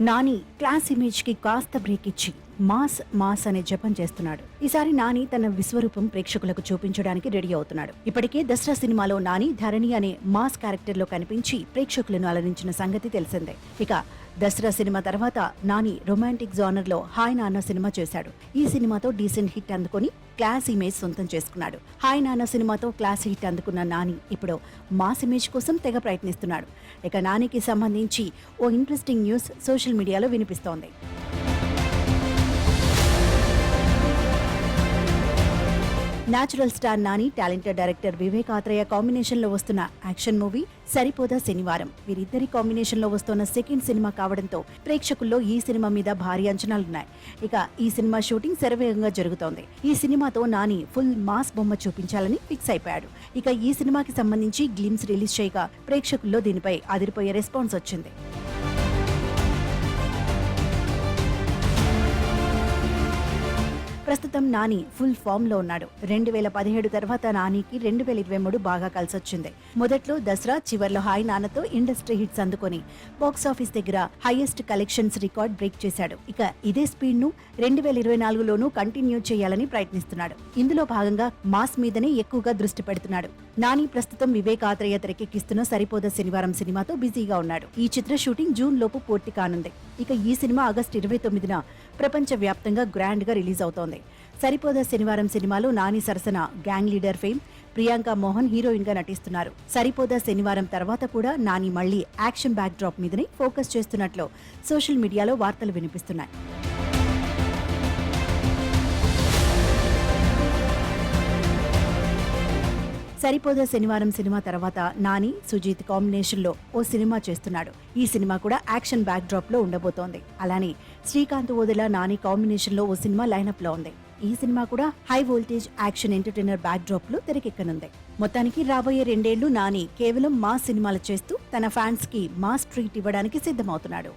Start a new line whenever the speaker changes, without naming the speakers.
Nani class ఇమేజ్కి కాస్త break ఇచ్చి mass mass అనే జపం చేస్తున్నాడు. ఈసారి నాని తన విశ్వరూపం ప్రేక్షకులకు చూపించడానికి రెడీ అవుతున్నాడు. ఇప్పటికే దసరా సినిమాలో నాని ధరణి అనే మాస్ క్యారెక్టర్లో కనిపించి ప్రేక్షకులను అలరించిన సంగతి తెలిసిందే. ఇక దసరా సినిమా తర్వాత నాని రొమాంటిక్ జానర్లో హాయ్ నాన్న సినిమా చేశాడు. ఈ సినిమాతో డీసెంట్ హిట్ అందుకొని క్లాస్ ఇమేజ్ సొంతం చేసుకున్నాడు. హాయ్ నాన్న సినిమాతో క్లాస్ హిట్ అందుకున్న నాని ఇప్పుడు మాస్ ఇమేజ్ కోసం తెగ ప్రయత్నిస్తున్నాడు. ఇక నానికి సంబంధించి ఓ ఇంట్రెస్టింగ్ న్యూస్ సోషల్ మీడియాలో వినిపిస్తోంది. Natural star Nani talented director Vivek Athreya కాంబినేషన్లో వస్తున్న యాక్షన్ మూవీ సరిపోదా శనివారం. వీరిద్దరి కాంబినేషన్లో వస్తున్న సెకండ్ సినిమా కావడంతో ప్రేక్షకుల్లో ఈ సినిమా మీద భారీ అంచనాలున్నాయి. ఇక ఈ సినిమా షూటింగ్ శరవేగంగా జరుగుతోంది. ఈ సినిమాతో నాని ఫుల్ మాస్ బొమ్మ చూపించాలని ఫిక్స్ అయిపోయాడు. ఇక ఈ సినిమాకి సంబంధించి గ్లిమ్స్ రిలీజ్ చేయగా ప్రేక్షకుల్లో దీనిపై అదిరిపోయే రెస్పాన్స్ వచ్చింది. ప్రస్తుతం నాని ఫుల్ ఫామ్లో ఉన్నాడు. రెండు వేల పదిహేడు తర్వాత నానికి రెండు వేల ఇరవై మూడు బాగా కలిసొచ్చింది. మొదట్లో దసరా చివర్లో హాయ్ నాన్నతో ఇండస్ట్రీ హిట్స్ అందుకొని బాక్స్ ఆఫీస్ దగ్గర హైయెస్ట్ కలెక్షన్స్ రికార్డ్ బ్రేక్ చేశాడు. ఇక ఇదే స్పీడ్ను రెండు వేల ఇరవై నాలుగులోనూ కంటిన్యూ చేయాలని ప్రయత్నిస్తున్నాడు. ఇందులో భాగంగా మాస్ మీదనే ఎక్కువగా దృష్టి పెడుతున్నాడు. నాని ప్రస్తుతం వివేక్ ఆత్రేయ తెరకెక్కిస్తున్న సరిపోద శనివారం సినిమాతో బిజీగా ఉన్నాడు. ఈ చిత్ర షూటింగ్ జూన్ లోపు పూర్తి కానుంది. ఇక ఈ సినిమా ఆగస్టు ఇరవై తొమ్మిదిన ప్రపంచవ్యాప్తంగా గ్రాండ్గా గ్రాండ్గా రిలీజ్ అవుతోంది. సరిపోదా శనివారం సినిమాలో నాని సరసన gang leader fame Priyanka Mohan హీరోయిన్గా నటిస్తున్నారు. సరిపోదా శనివారం తర్వాత కూడా నాని మళ్ళీ యాక్షన్ బ్యాక్ డ్రాప్ మీదనే ఫోకస్ చేస్తున్నట్లు సోషల్ మీడియాలో వార్తలు వినిపిస్తున్నాయి. సరిపోదా శనివారం సినిమా తర్వాత నాని సుజీత్ కాంబినేషన్లో ఓ సినిమా చేస్తున్నాడు. ఈ సినిమా కూడా యాక్షన్ బ్యాక్ డ్రాప్లో ఉండబోతోంది. అలానే శ్రీకాంత్ ఓదెల నాని కాంబినేషన్లో ఓ సినిమా లైనప్లో ఉంది. ఈ సినిమా కూడా high voltage action entertainer back డ్రాప్లో తెరకెక్కనుంది. మొత్తానికి రాబోయే రెండేళ్ళు నాని కేవలం మాస్ సినిమాలు చేస్తూ తన ఫ్యాన్స్కి మాస్ ట్రీట్ ఇవ్వడానికి సిద్ధమవుతున్నాడు.